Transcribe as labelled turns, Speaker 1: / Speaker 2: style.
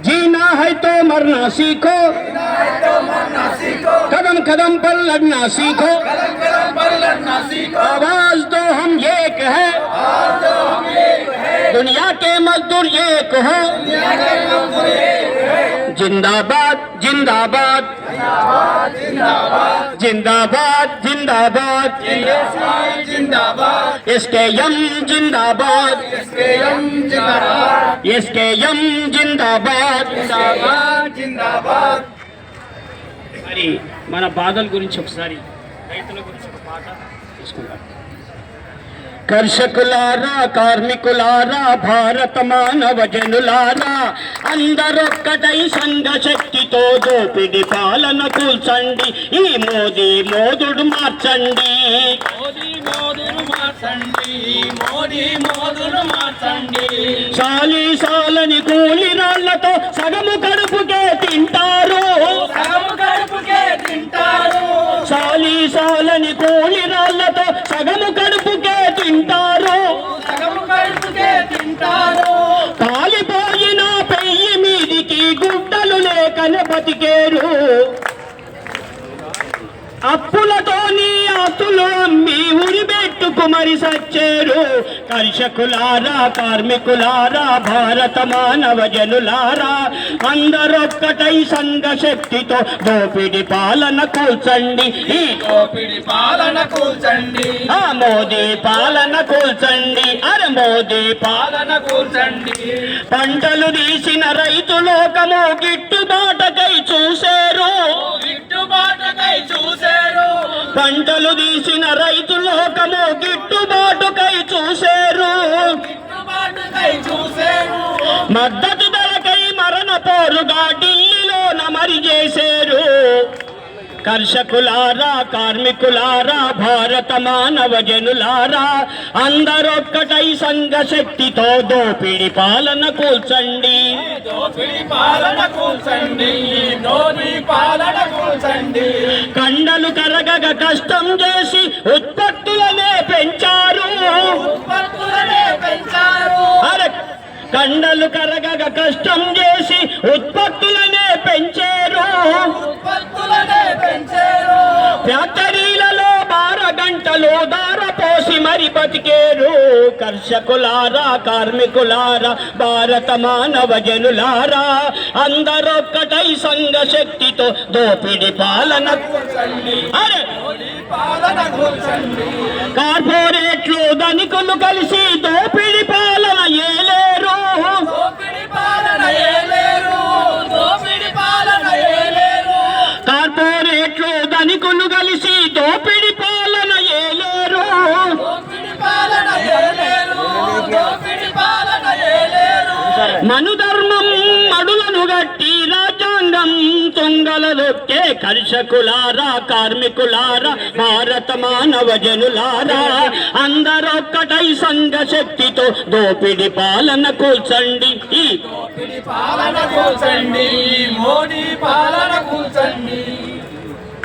Speaker 1: जीना है तो मरना सीखो। कदम कदम पर लड़ना सीखो। आवाज़ तो हम एक है। दुनिया के मजदूर एक हो। जिंदाबाद जिंदाबाद। जिंदाबाद जिंदाबाद इसके यम जिंदाबाद इसके यम जिंदाबाद మరి మన బాధల గురించి ఒకసారి రైతుల గురించి ఒక పాట తీసుకుందాం కర్షకులారా కార్మికులారా భారత మానవ జనులారా అందరొక్కటై సంఘ శక్తితో దోపిడి పాలన కూల్చండి. ఈ మోదీ మోదుడు మార్చండి. సాలి సాలని కూలి రాళ్ళతో సగము కడుపుకే తింటారు.
Speaker 2: సగము కడుపుకే తింటారు.
Speaker 1: సాలి సాలని కూలి అప్పులతో నీ ఆస్తులు అమ్మి ఉరిబెట్టుకు మరి సచ్చేరు. కర్షకులారా కార్మికులారా భారత మానవ జనులారా అందరొక్కటై సంఘ శక్తితో దోపిడి పాలన కూల్చండి. ఈ
Speaker 2: దోపిడి పాలన కూల్చండి.
Speaker 1: ఆ మోదీ పాలన కూల్చండి. అరే మోదీ పాలన
Speaker 2: కూల్చండి.
Speaker 1: పంటలు తీసిన రైతు లోకము గిట్టుబాటకై చూసేరు పంటలు తీసిన రైతు లోకము గిట్టుబాటుకై చూసేరు. మద్దతు ధరకై మరణ పోరుగా ఢిల్లీలో నమరి చేసేరు కర్షకులారా కార్మికులారా భారత మానవ జనులారా అందరొక్కటై సంఘ శక్తితో దోపిడి పాలన కూల్చండి.
Speaker 2: పాలన కూల్చండి పాలన కూల్చండి
Speaker 1: కండలు కరగగ కష్టం చేసి ఉత్పత్తులనే పెంచారు.
Speaker 2: ఉత్పత్తులనే పెంచారు
Speaker 1: అరే కండలు కరగగ కష్టం చేసి ఉత్పత్తులనే పెంచారు. ఫ్యాక్టరీలలో బార దార పోసి మరి బతికేరు. కర్షకులారా కార్మికులారా భారత మానవ జనులారా అందరొక్కటై సంఘ శక్తితో దోపిడి పాలన. కార్పొరేట్లు ధనికులు కలిసి దోపిడి మనుధర్మం మడులను గట్టి రాజ్యాంగం తుంగలదొక్కే కర్షకులారా కార్మికులారా భారత మానవ జనులారా. అందరొక్కటై సంఘ శక్తితో దోపిడి పాలన కూల్చండి. ఈ
Speaker 2: పాలన కూల్చండి మోడీ పాలన కూల్చండి.